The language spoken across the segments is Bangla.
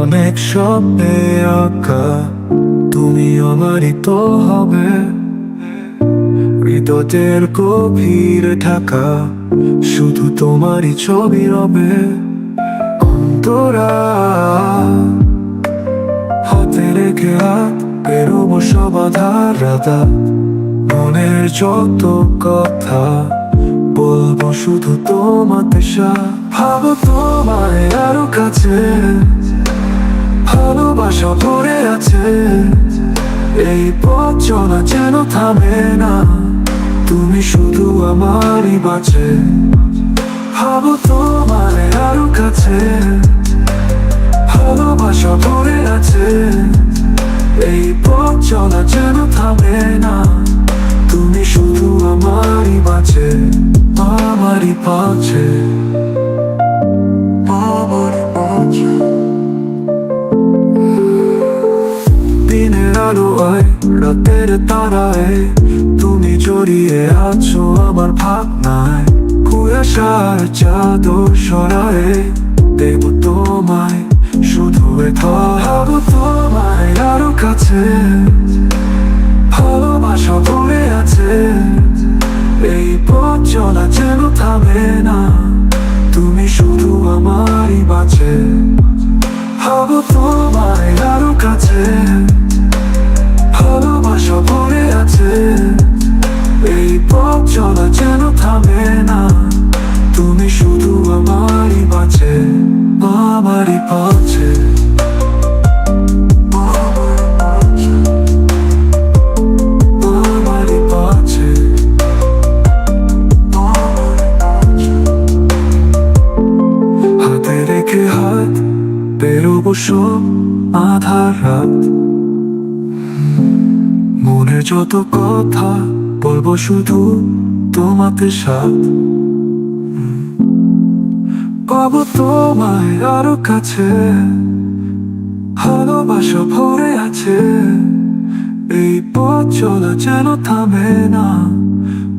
অনেক স্বপ্নে আঁকা, তুমি আমারই তো হবে। হৃদয়ের গভীরে থাকা শুধু তোমারই ছবি রবে। অন্তরা, হাতে রেখে হাত বেরোবো সব রাধা মনের যত কথা বলব শুধু তোমাতে সা। ভাবো তোমায় আরও কাছে। ভালোবাসা ভরে আছে। এই পথ চলা যেন থামে না। তুমি শুধু আমারই বাঁচে। ভাবো তোমায় আরও কাছে। ভালোবাসা ভরে আছে। এই পথ চলা যেন আলোয় রাতের তারায় তুমি জড়িয়ে আছো আমার ভাবনায় কুয়াশার চাদর সরায় দেব তোমায় শুধু ভাবো তোমায় আরও কাছে বেরোবো আধার রাত। মনে যত কথা বলব শুধু তোমাতে সাথ পাবো তোমায় আরও কাছে। ভালোবাসা ভরে আছে। এই পথ চলা যেন থামে না।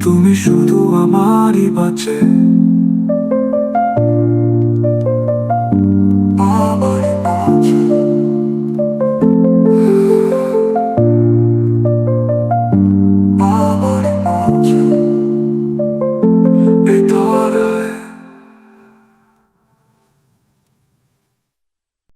তুমি শুধু আমারই বাঁচে।